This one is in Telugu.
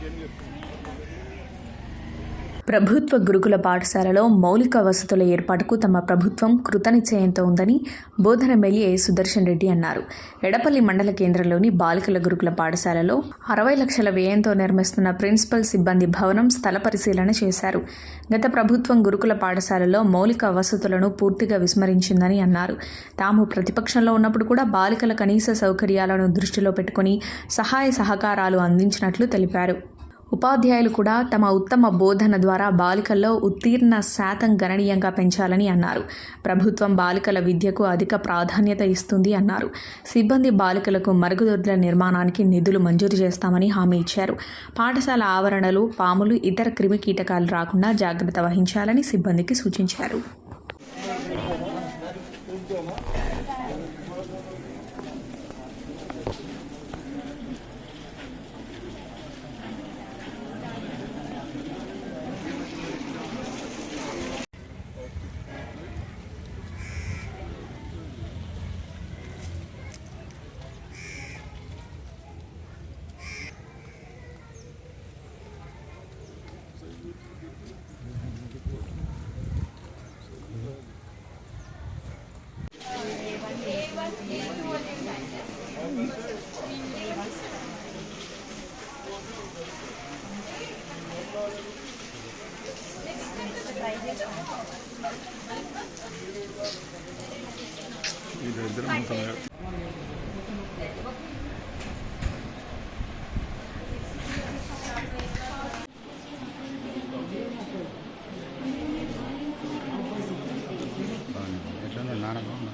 geliyor. ప్రభుత్వ గురుకుల పాఠశాలలో మౌలిక వసతుల ఏర్పాటుకు తమ ప్రభుత్వం కృతనిశ్చయంతో ఉందని బోధన ఎమ్మెల్యే సుదర్శన్ రెడ్డి అన్నారు ఎడపల్లి మండల కేంద్రంలోని బాలికల గురుకుల పాఠశాలలో అరవై లక్షల వ్యయంతో నిర్మిస్తున్న ప్రిన్సిపల్ సిబ్బంది భవనం స్థల పరిశీలన చేశారు గత ప్రభుత్వం గురుకుల పాఠశాలలో మౌలిక వసతులను పూర్తిగా విస్మరించిందని అన్నారు తాము ప్రతిపక్షంలో ఉన్నప్పుడు కూడా బాలికల కనీస సౌకర్యాలను దృష్టిలో పెట్టుకుని సహాయ సహకారాలు అందించినట్లు తెలిపారు ఉపాధ్యాయులు కూడా తమ ఉత్తమ బోధన ద్వారా బాలికల్లో ఉత్తీర్ణ శాతం గణనీయంగా పెంచాలని అన్నారు ప్రభుత్వం బాలికల విద్యకు అధిక ప్రాధాన్యత ఇస్తుంది అన్నారు సిబ్బంది బాలికలకు మరుగుదొడ్ల నిర్మాణానికి నిధులు మంజూరు చేస్తామని హామీ ఇచ్చారు పాఠశాల ఆవరణలు పాములు ఇతర క్రిమి కీటకాలు రాకుండా జాగ్రత్త వహించాలని సిబ్బందికి సూచించారు ఎట్లా నానగా ఉన్నా